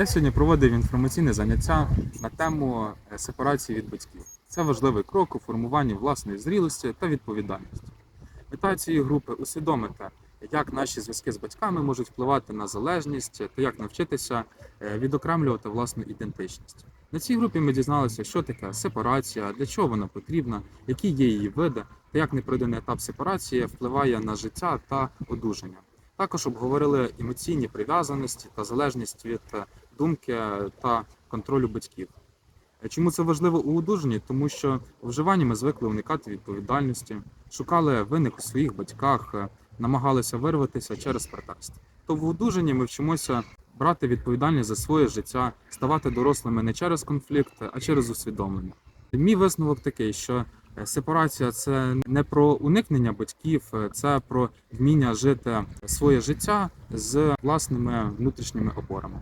Я сьогодні проводив інформаційне заняття на тему е, сепарації від батьків. Це важливий крок у формуванні власної зрілості та відповідальності. Мета цієї групи усвідомити, як наші зв'язки з батьками можуть впливати на залежність та як навчитися е, відокремлювати власну ідентичність. На цій групі ми дізналися, що таке сепарація, для чого вона потрібна, які є її види, та як непройдений етап сепарації впливає на життя та одужання. Також обговорили емоційні прив'язаності та залежність від е, думки та контролю батьків. Е, Чому це важливо у одужанні? Тому що у вживанні ми звикли уникати відповідальності, шукали винних у своїх батьках, е, намагалися вирватися через протест. То в одужанні ми вчимося брати відповідальність за своє життя, ставати дорослими не через конфлікт, а через усвідомлення. Мій висновок такий, що е, сепарація це не про уникнення батьків, це про вміння жити своє життя з власними внутрішніми опорами.